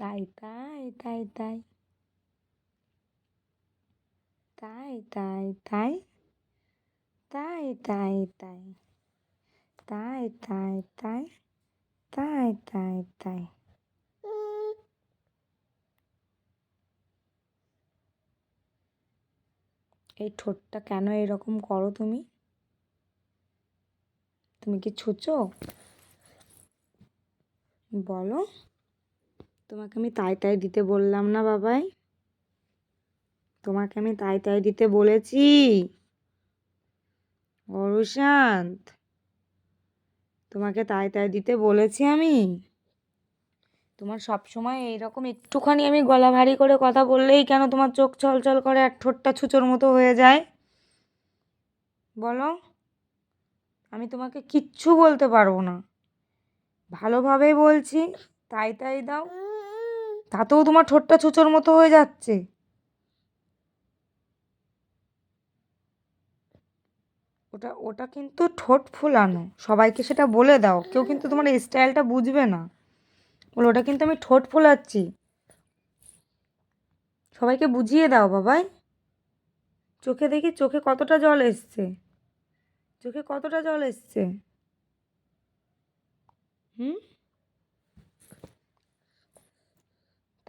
তাই তাই তাই তাই। তাই তাই তাই। তাই তাই তাই। তাই তাই তাই। তাই তাই তাই। এই ঠোঁটটা কেন এরকম করো তুমি? তুমি কি ছুঁচো? বলো। তোমাকে আমি তাই তাই দিতে বললাম না বাবাই। তোমাকে আমি তাই তাই দিতে বলেছি। অরুশান্ত তোমাকে তাই তাই দিতে বলেছি আমি। তোমার সব সময় এইরকম একটুখানি আমি গলা ভারী করে কথা বললেই কেন তোমার চোখ ছলছল করে আর ঠোঁটটা ছুঁচোর মতো হয়ে যায়? বলো, আমি তোমাকে কিচ্ছু বলতে পারব না। ভালোভাবেই বলছি, তাই তাই দাও। তাতেও তোমার ঠোঁটটা ছুঁচোর মতো হয়ে যাচ্ছে। ওটা ওটা কিন্তু ঠোঁট ফুলানো। সবাইকে সেটা বলে দাও। কেউ কিন্তু তোমার স্টাইলটা বুঝবে না। বলো, ওটা কিন্তু আমি ঠোঁট ফোলাচ্ছি। সবাইকে বুঝিয়ে দাও বাবাই। চোখে দেখি চোখে কতটা জল এসছে। চোখে কতটা জল এসছে। হুম?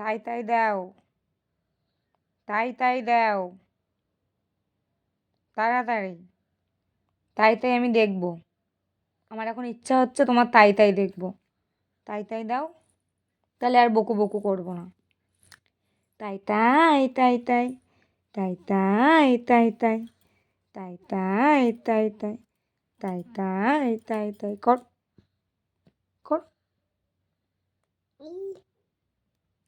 তাই তাই দাও। তাই তাই দাও। তাড়াতাড়ি। তাই তাই আমি দেখব। আমার এখন ইচ্ছা হচ্ছে তোমার তাই তাই দেখব। তাই তাই দাও। তাহলে আর বকু বকু করব না। তাই তাই তাই তাই। তাই তাই তাই তাই। তাই তাই তাই তাই। তাই তাই তাই তাই। কর। কর।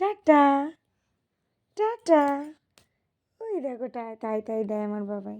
টাটা। টাটা। ওই দেখো তাই তাই দেয় আমার বাবাই।